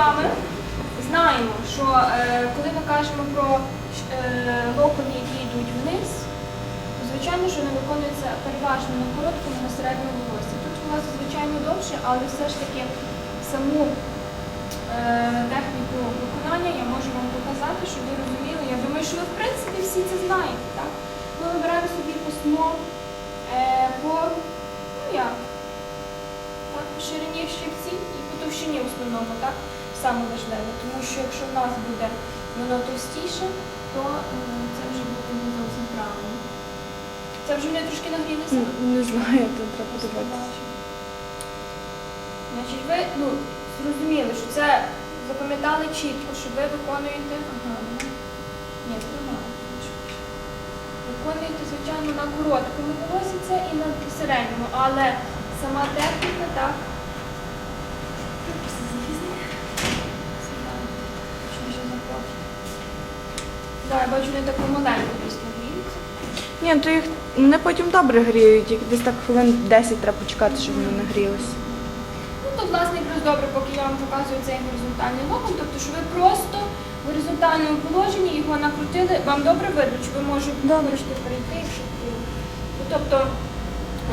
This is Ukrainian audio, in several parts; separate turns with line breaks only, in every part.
вами знаємо, що е, коли ми кажемо про е, локони, які йдуть вниз, то звичайно, що вони виконуються переважно на короткому, на середньому волосі. Тут у нас звичайно довше, але все ж таки саму е, техніку виконання я можу вам показати, щоб ви розуміли. Я думаю, що ви в принципі всі це знаєте. Так? Ми вибираємо собі письмо по ну як, ширині щипці і по товщині в основному, так? Саме важливе. Тому що якщо в нас буде воно товстіше, то це вже буде не зовсім правильно. Це вже вони трошки нагрілися.
Не знаю, тут треба дивитися.
Значить, ви ну, зрозуміли, що це запам'ятали чітко, що ви виконуєте. Ага, ну, ні, це. Виконуєте, звичайно, на короткому волосі це і на середньому, але сама техніка, так. Так, я бачу, вони таку маленьку пісню гріються.
Ні, то їх вони потім добре гріють, їх десь так хвилин 10 треба почекати, щоб вони нагрілися.
Ну, то, власне, якраз добре, поки я вам показую цей горизонтальний локон, тобто, що ви просто в горизонтальному положенні його накрутили, вам добре видно, чи ви можете можете перейти, щоб ну, тобто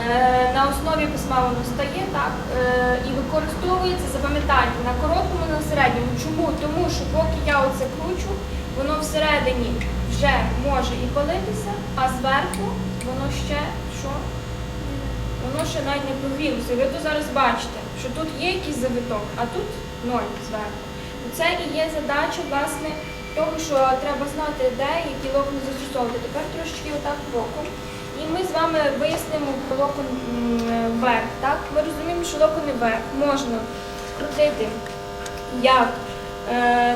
е, на основі письма воно стає так е, і використовується, запам'ятайте, на короткому, на середньому. Чому? Тому що поки я оце кручу, воно всередині вже може і палитися, а зверху воно ще що? Воно ще навіть не прогрілося. Ви тут зараз бачите, що тут є якийсь завиток, а тут ноль зверху. Це і є задача, власне, того, що треба знати, де які локони застосовувати. Тепер трошечки отак боком. І ми з вами вияснимо локон вверх. Ми розуміємо, що локони вверх можна крутити як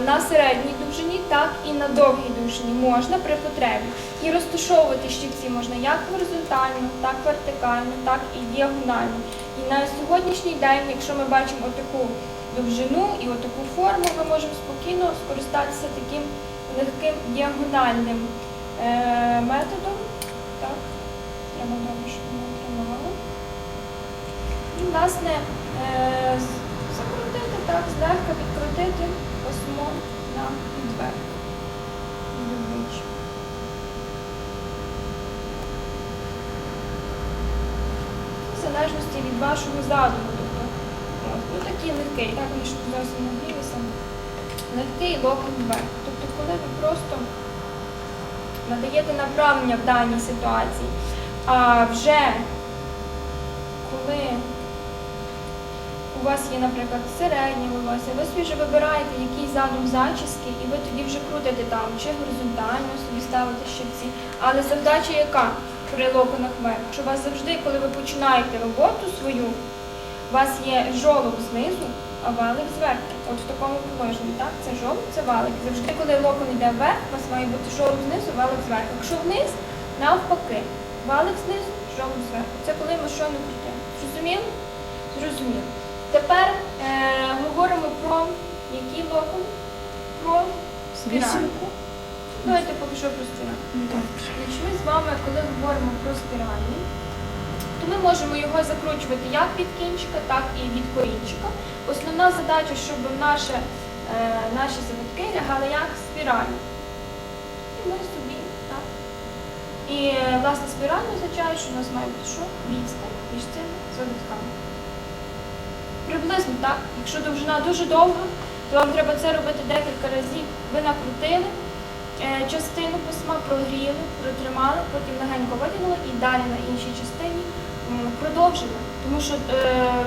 на середній довжині, так і на довгій довжині можна при потребі. І розташовувати щипці можна як горизонтально, так вертикально, так і діагонально. І на сьогоднішній день, якщо ми бачимо отаку довжину і отаку форму, ми можемо спокійно скористатися таким легким діагональним е, методом. Так, треба добре, щоб ми отримували. І, власне, е, закрутити, так, злегка підкрутити письмо підверх. Любич. В залежності від вашого задуму. Тобто, ну такий легкий, так вони ж зовсім не грілися. Легкий локон вверх. Тобто, коли ви просто надаєте направлення в даній ситуації, а вже коли у вас є, наприклад, середнє волосся, ви собі вже вибираєте який задум зачіски, і ви тоді вже крутите там, чи горизонтально собі ставите щипці. Але завдача яка при локонах вверх? Що у вас завжди, коли ви починаєте роботу свою, у вас є жолоб знизу, а валик зверху. От в такому положенні, так? Це жолоб, це валик. Завжди, коли локон йде вверх, у вас має бути жолоб знизу, валик зверху. Якщо вниз, навпаки. Валик знизу, жолоб зверху. Це коли ми що не крутимо. Зрозуміли? Зрозуміло. Тепер е, говоримо про який локон? Про спіральку. Давайте поки що про спіральку. Значить, ми з вами, коли говоримо про спіральні, то ми можемо його закручувати як від кінчика, так і від корінчика. Основна задача, щоб наше, е, наші завитки лягали як спірально. І ми собі, так. І е, власне спірально означає, що у нас має бути що? Відстань між цими завитками. Приблизно так. Якщо довжина дуже довга, то вам треба це робити декілька разів. Ви накрутили е, частину письма, прогріли, протримали, потім легенько витягнули і далі на іншій частині продовжили. Тому що е,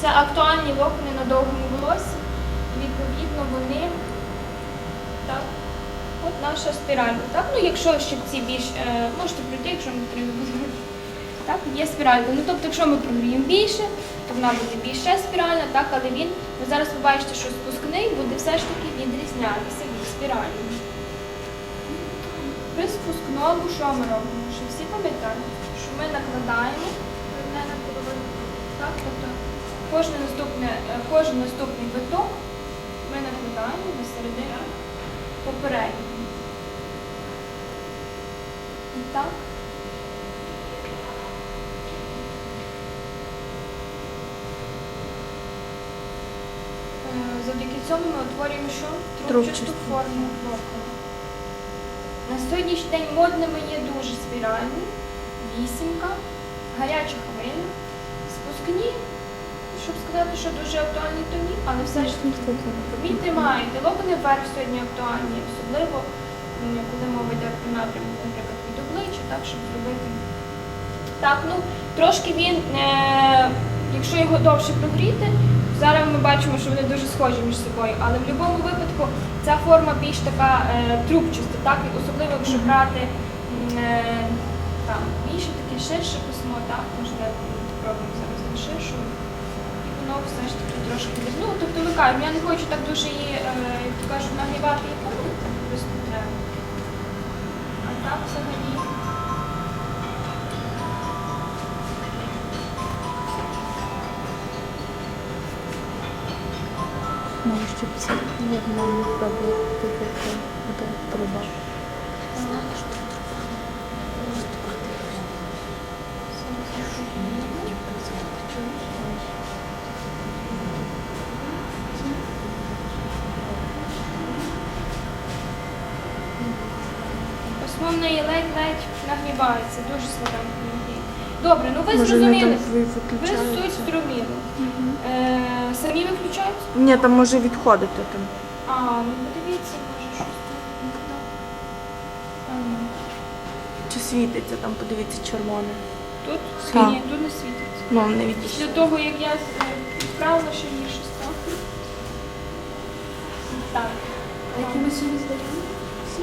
це актуальні локони на довгому волоссі. І відповідно вони так. От наша спіралька. Так? Ну, якщо щипці більш е, можете прийти, якщо не буде. Так, є спіралька. Ну, тобто, якщо ми прогріємо більше, то вона буде більше спіральна, так, але він, ви зараз побачите, що спускний буде все ж таки відрізнятися від спірального. При спускному що ми робимо? Що всі пам'ятають, що ми накладаємо одне на. Так, тобто кожен наступний, е, кожен наступний виток ми накладаємо на середину попереднього. І так. Е, завдяки цьому ми утворюємо що?
Трубчасту.
Форму локону. На сьогоднішній день модними є дуже спіральні, вісімка, гаряча хвиля, спускні, щоб сказати, що дуже актуальні то ні, але все ж він тримаєте. Локони вверх сьогодні актуальні, особливо коли мова йде про напрямок, наприклад, від обличчя, так, щоб зробити. Так, ну трошки він, е, якщо його довше прогріти, зараз ми бачимо, що вони дуже схожі між собою, але в будь-якому випадку ця форма більш така е, трубчаста, так, особливо якщо брати е, там, більше таке ширше письмо, так, можливо, спробуємо зараз на ширшу. І воно все ж таки трошки. Ну, тобто ми кажемо, я не хочу так дуже її, е, як то кажуть, нагрівати і палити, просто треба. А так взагалі.
Може, щоб це нормально пробувати буде труба.
Неї ледь-ледь нагрівається, дуже слабенько. Добре, ну ви зрозуміли. Ви суть зрозуміли. виключають?
Ні, там може відходити там.
А, ну подивіться, може щось тут. А.
Чи світиться там, подивіться, червоне.
Тут?
Так.
Ні, тут не світиться.
Ну, не відійшло.
Після того, як я відправила, ще щось стало. Так.
Які ми сьогодні здаємо?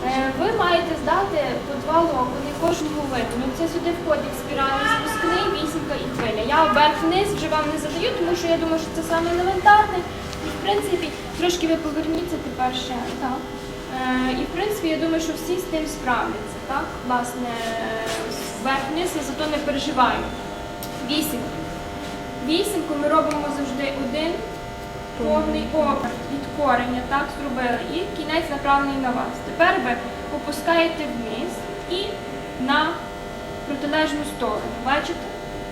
Е, Ви маєте здати по два локони кожного виду. Це сюди входить спіральний спускний, вісімка і хвиля. Я вверх-вниз вже вам не задаю, тому що я думаю, що це саме елементарне. І в принципі, трошки ви поверніться тепер ще. Так. Е, і в принципі, я думаю, що всі з тим справляться. Так? Власне, вверх-вниз я зато не переживаю. Вісімка. Вісімку ми робимо завжди один повний оберт від кореня, так зробили, і кінець направлений на вас. Тепер ви опускаєте вниз і на протилежну сторону. Бачите?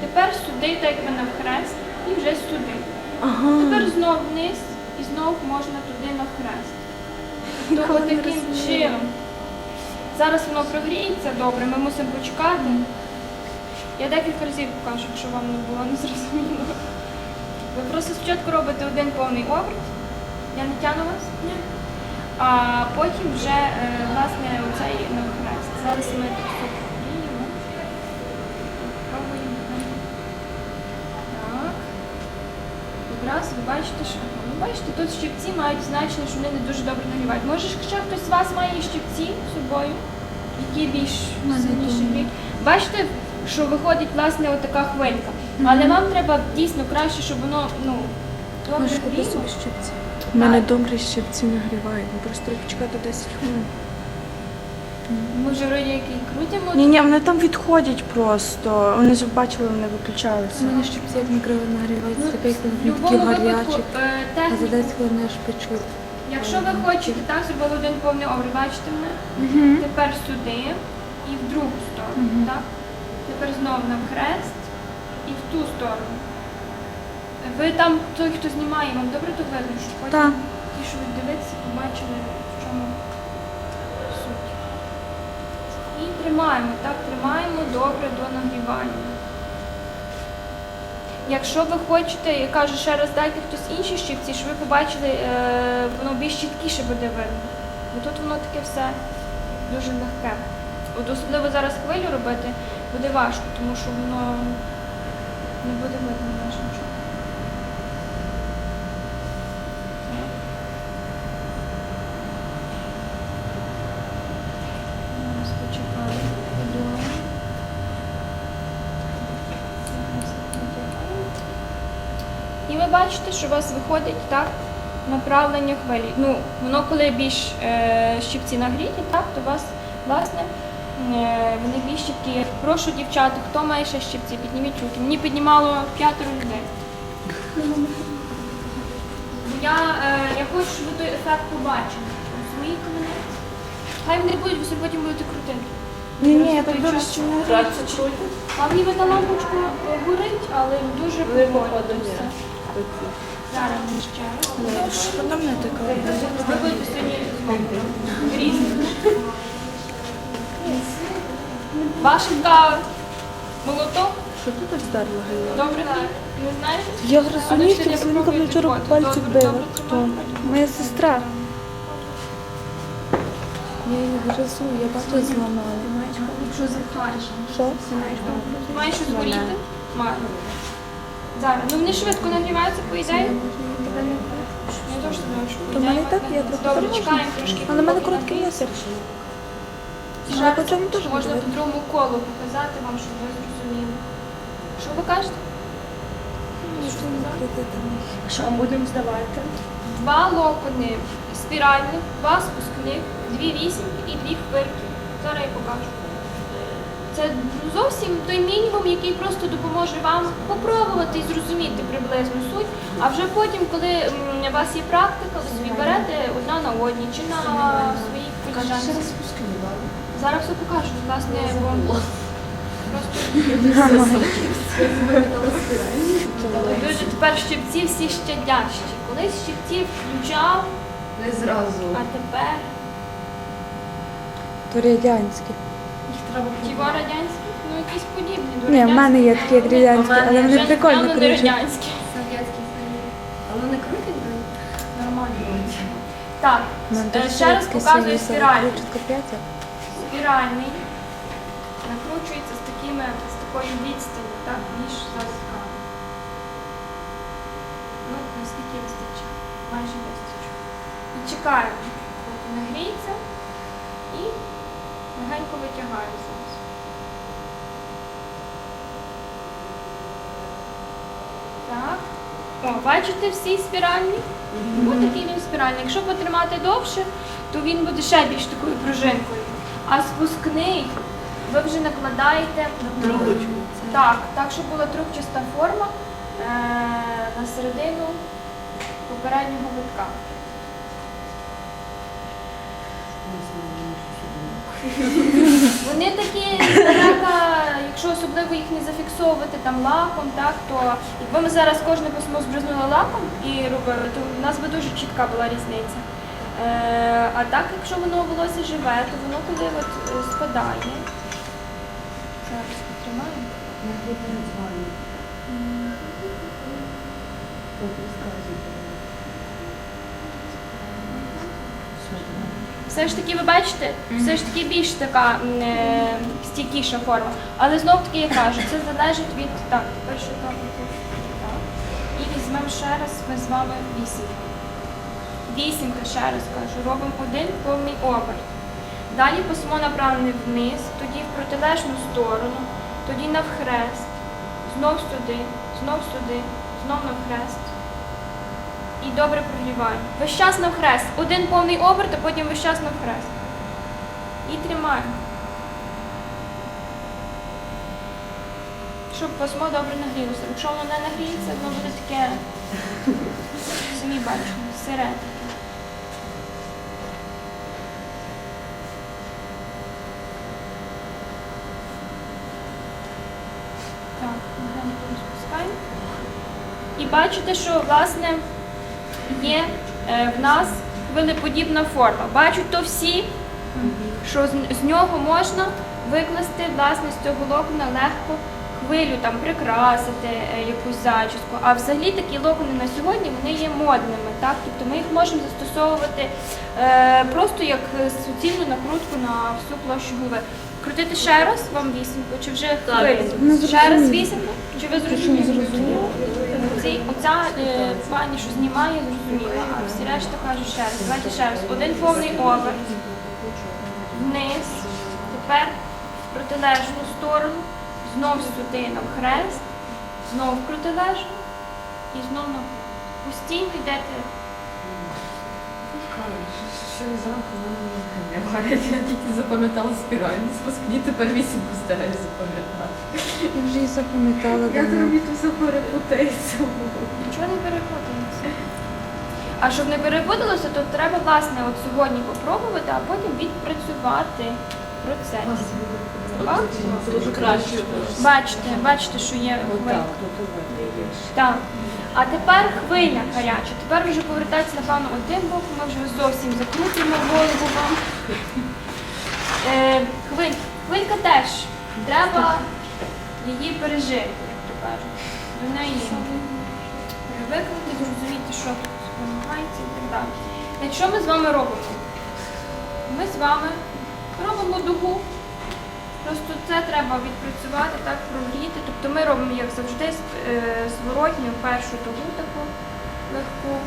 Тепер сюди, так якби навхрест, і вже сюди.
Ага.
Тепер знов вниз і знов можна туди навхрест. Тобто таким чином. Зараз воно прогріється добре, ми мусимо почекати. Я декілька разів покажу, якщо вам не було незрозуміло. Ви просто спочатку робите один повний оберт. Я не тяну вас? Ні. А потім вже, е, власне, оцей навхрест. Зараз ми тут все прогріємо. Пробуємо. Так. Якраз ви бачите, що ну, бачите, тут щипці мають значення, що вони не дуже добре нагрівають. Може, ще хтось з вас має щипці з собою, які більш
мене
сильніше Бачите, що виходить власне отака хвилька. Але вам треба дійсно краще, щоб воно ну, добре гріло.
собі щипці?
У мене добре щипці нагрівають. Ну, Просто треба почекати 10 хвилин.
Ми вже вроді який крутимо.
Ні, ні, вони там відходять просто. Вони ж бачили, вони
У мене щипці як мікрови нагріваються, таке як
в
вони такі
будь-якому випадку
гарячі.
е,
А за
техніку
10 хвилин аж печуть.
Якщо ви хочете, так, зробили один повний образ, бачите мене? Тепер сюди і в другу сторону, так? Тепер знов на хрест і в ту сторону. Ви там, той, хто знімає, вам добре то видно, що потім
Так.
ті, що ви дивитися, побачили, в чому суть. І тримаємо, так, тримаємо добре до нагрівання. Якщо ви хочете, я кажу ще раз, дайте хтось інші щипці, щоб ви побачили, е, воно більш чіткіше буде видно. Бо тут воно таке все дуже легке. От особливо зараз хвилю робити буде важко, тому що воно буде видно почекаю. Подумаю. І ви бачите, що у вас виходить так направлення хвилі. Ну, воно коли більш е, щипці нагріті, так, то у вас, власне, е, вони. Прошу дівчата, хто має ще щипці, підніміть руки. Мені піднімало п'ятеро людей. Я, е, я хочу, щоб ви той ефект побачили. Розумієте мене? Хай вони будуть, ви потім будете крутити.
Ні, ні, я так дуже що не.
А в ніби та лампочка горить, але дуже поволі все. Зараз ми ще раз.
Потім не така.
Ви будете сьогодні різні. Вашенька молоток.
Що ти так вдарила Галина?
Добре, не знаєте?
Я
А
гризу
ви
нігтем,
ще не
Свинка мене
пробуєте
вчора пальці била. Хто? Моя сестра. Я її гризу, я бачу зламала.
Якщо запхаєш.
Що?
Має щось горіти? Має. Зараз. Ну вони швидко нагріваються, по ідеї. Я теж думаю, що
То мене так
бути.
трохи
Добре, чекаємо трошки.
Але в мене короткий носик.
Ще
Але по цьому теж
можна по другому колу показати вам, щоб ви зрозуміли. Що ви кажете?
Що будемо здавати?
Два локони спіральних, два спускних, дві вісімки і дві хвильки. Зараз я покажу. Це зовсім той мінімум, який просто допоможе вам попробувати і зрозуміти приблизну суть. А вже потім, коли м, у вас є практика, ви собі берете одна на одній чи на своїй коліжанці. Зараз все покажу. Власне, бо просто дуже тепер щипці всі щадящі. Колись щипці включав,
Не зразу.
а тепер
То радянські.
ті радянські, ну якісь подібні до
Ні, в мене є такі як радянські, але вони прикольно
явно не
кричать.
радянські.
Совєтський Союз. Але не крутить, нормально.
Так, е, ще раз показую спіральний. Спіральний накручується з такими з такою відстані, так, між зразками. Ну, наскільки вистачить, майже вистачить. І чекаємо, поки нагріється, і легенько витягаю зараз. Так. О, бачите всі спіральні? Ось такий він спіральний. Якщо потримати довше, то він буде ще більш такою пружинкою. А спускний ви вже накладаєте
Трубочку.
так, так, щоб була трубчаста форма е- на середину попереднього витка. Вони такі далека, якщо особливо їх не зафіксовувати там лаком, так то якби ми зараз кожне письмо збризнули лаком і робили, то в нас би дуже чітка була різниця. Е, а так, якщо воно волосся живе, то воно коли от е, спадає. Зараз потримаємо. Все ж таки, ви бачите, все ж таки більш така е, стійкіша форма. Але знов таки я кажу, це залежить від так, капельку. Так. І візьмемо ще раз ми з вами вісімку. Вісімка, ще раз кажу, робимо один повний оберт. Далі письмо направлене вниз, тоді в протилежну сторону, тоді навхрест, знов сюди, знов сюди, знов навхрест. І добре прогріваємо. Весь час навхрест. Один повний оберт, а потім весь час навхрест. І тримаємо. Щоб пасмо добре нагрілося. Якщо воно не нагріється, воно буде таке, самі бачимо, сире таке. Так, легенько розпускаємо. І бачите, що власне є е, в нас хвилеподібна форма. Бачать то всі, що з, нього можна викласти власне з цього локона легко хвилю, там прикрасити е, якусь зачіску. А взагалі такі локони на сьогодні вони є модними, так? Тобто ми їх можемо застосовувати е, просто як суцільну накрутку на всю площу голови. Крутити ще раз вам вісімку, чи вже хвилю? Ще раз вісімку, чи ви зрозуміли? Оці- Оця е, пані, що знімає, зрозуміла, а всі решта кажуть ще раз. Давайте ще раз. Один повний оберт, вниз, тепер в протилежну сторону, знов сюди на хрест, знов в протилежну і знов на. Постійно йдете.
Що зранку в мене не варять. Я тільки запам'ятала спіральні спускні, тепер вісімку стараюсь запам'ятати.
Я вже її запам'ятала
Я тобі тут все перепутається.
Нічого не перепутається. А щоб не перепуталося, то треба власне от сьогодні попробувати, а потім відпрацювати процес. Бачите, бачите, що є.
Отак,
Так. А тепер хвиля гаряча. Тепер вже повертається, напевно, один бок, ми вже зовсім закрутимо голову вам. Е, хвиль, хвилька теж. Треба її пережити, як то кажуть. До неї привикнути, зрозуміти, що тут вимагається і так далі. Що ми з вами робимо? Ми з вами робимо дугу. Просто це треба відпрацювати, так, прогріти. Тобто ми робимо, як завжди, е, зворотню першу дугу таку легку.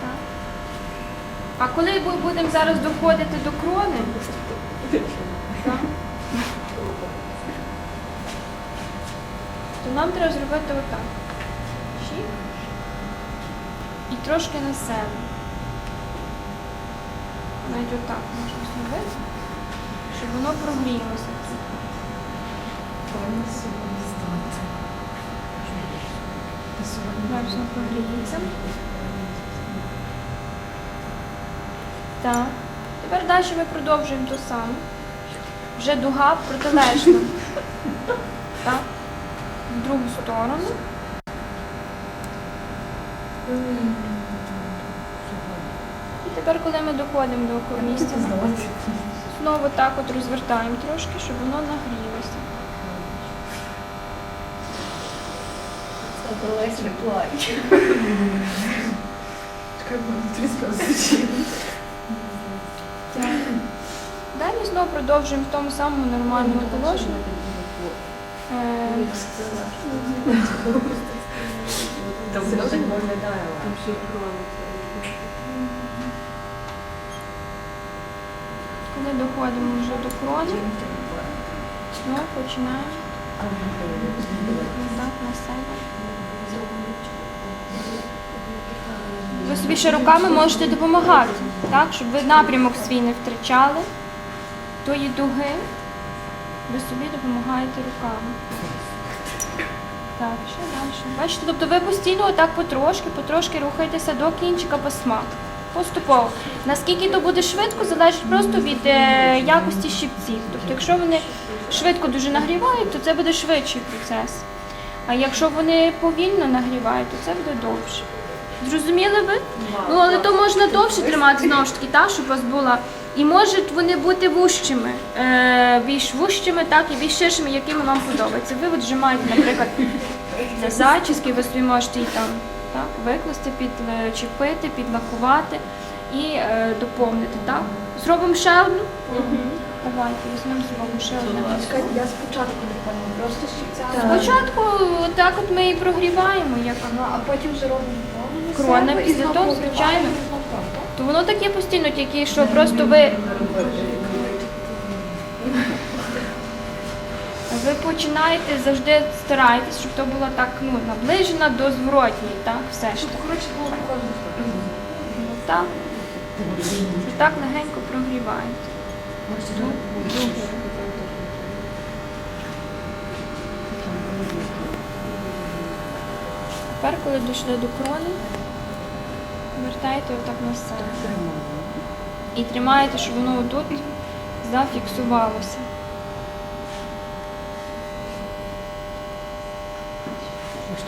Так. А коли ми будемо зараз доходити до крони, то нам треба зробити отак. І трошки на себе. Навіть отак можна зробити, щоб воно прогрілося. Зараз воно прогріється. Так. Тепер далі ми продовжуємо то саме. Вже дуга протилежна. Так. В другу сторону. Тепер, коли ми доходимо до місця, знову так от розвертаємо трошки, щоб воно нагрілося. Так. Далі знову продовжуємо в тому самому нормальному положенні. Е, Коли доходимо вже до кроні, знову починаємо назад на себе. Ви собі ще руками можете допомагати, так, щоб ви напрямок свій не втрачали тої дуги, ви собі допомагаєте руками. Так, ще далі. Бачите, тобто ви постійно отак потрошки, потрошки рухаєтеся до кінчика пасма. Поступово. Наскільки то буде швидко, залежить просто від е, якості щипців. Тобто, якщо вони швидко дуже нагрівають, то це буде швидший процес. А якщо вони повільно нагрівають, то це буде довше. Зрозуміли ви? Ну, але то можна довше тримати знову ж таки, так, щоб у вас була. І можуть вони бути вущими, е, більш вущими, так, і більш ширшими, якими вам подобається. Ви от вжимаєте, наприклад, зачіски, ви собі можете її там так, викласти, підчепити, підлакувати і е, доповнити. Так? Зробимо ще одну? Давайте, візьмемо зробимо ще одну.
Я спочатку просто щипцями.
Спочатку так от ми і прогріваємо, як
А потім вже робимо
крона, після того, звичайно. То воно таке постійно, тільки що просто ви. Ви починаєте завжди старайтесь, щоб то було так ну, наближено до зворотньої, так, все ж таки.
Коротше, було.
Ну, так. І так легенько прогріваєте. Тепер, коли дійшли до крони, вертаєте отак на себе. І тримаєте, щоб воно отут зафіксувалося. Тепер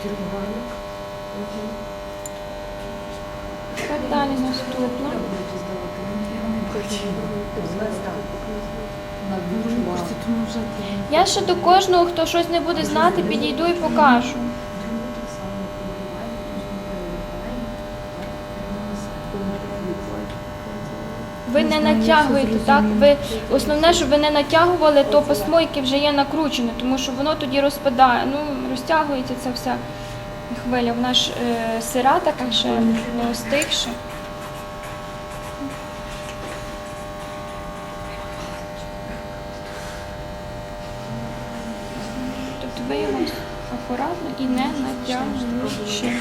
далі наступно. Я ще до кожного, хто щось не буде знати, підійду і покажу. Ви не натягуєте, так? Ви основне, щоб ви не натягували то пасмо, яке вже є накручене, тому що воно тоді розпадає. Ну, розтягується ця вся хвиля. Вона ж е, сира така ще не остигша. Тобто ви його акуратно і не натягуючи.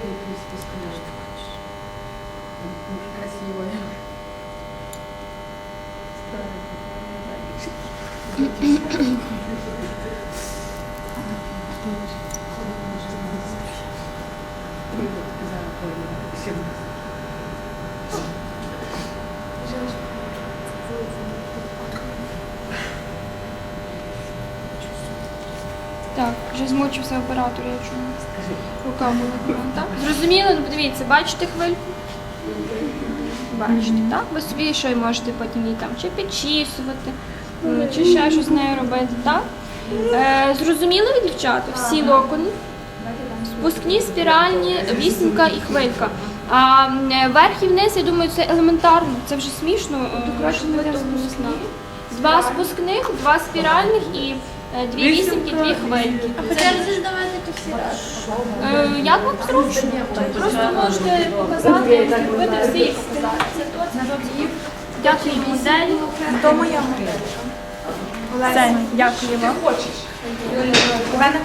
Википедии, в принципе, сказать, что хочешь. Уже красивая. Старая. Вже змучився оператор, я чую. Рука була. Так? Зрозуміло, ну подивіться, бачите хвильку? Бачите, так? Ви собі й можете потім її там чи підчісувати, чи ще щось з нею робити, так? Е, зрозуміли ви, дівчата? Всі локони? Спускні, спіральні, вісімка і хвилька. А е, верх і вниз, я думаю, це елементарно. Це вже смішно. е, робити спускна. Два спускних, два спіральних і е, дві вісімки, дві хвильки.
А хоча роздавати то всі разом.
Е, Як вам зручно? Просто можете показати, зробити всі показати. Це то, це то. Дякую моделі.
То моя Все, дякую вам. У мене